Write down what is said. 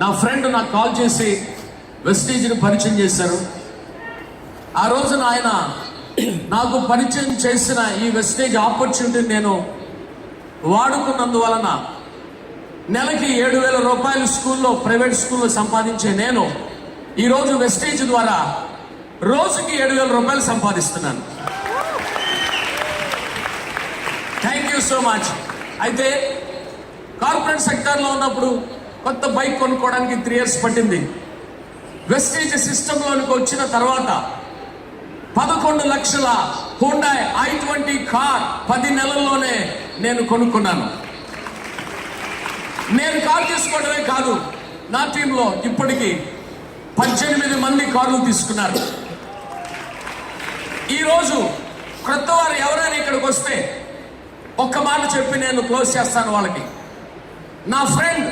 నా ఫ్రెండ్ నాకు కాల్ చేసి వెస్టీజ్ని పరిచయం చేశారు. ఆ రోజున ఆయన నాకు పరిచయం చేసిన ఈ వెస్టేజ్ ఆపర్చునిటీ నేను వాడుకున్నందువలన నెలకి ఏడు వేల రూపాయలు స్కూల్లో ప్రైవేట్ స్కూల్లో సంపాదించే నేను ఈరోజు వెస్టేజ్ ద్వారా రోజుకి ఏడు వేల రూపాయలు సంపాదిస్తున్నాను. థ్యాంక్ యూ సో మచ్ అయితే కార్పొరేట్ సెక్టార్లో ఉన్నప్పుడు కొత్త బైక్ కొనుక్కోవడానికి త్రీ ఇయర్స్ పట్టింది. వెస్టేజ్ సిస్టంలోనికి వచ్చిన తర్వాత పదకొండు లక్షల హుండాయ్ ఐ ట్వంటీ కార్ పది నెలల్లోనే నేను కొనుక్కున్నాను. నేను కార్ తీసుకోవడమే కాదు నా టీంలో ఇప్పటికీ పద్దెనిమిది మంది కార్లు తీసుకున్నారు. ఈరోజు క్రొత్త వారు ఎవరైనా ఇక్కడికి వస్తే ఒక్క మాట చెప్పి నేను క్లోజ్ చేస్తాను వాళ్ళకి. నా ఫ్రెండ్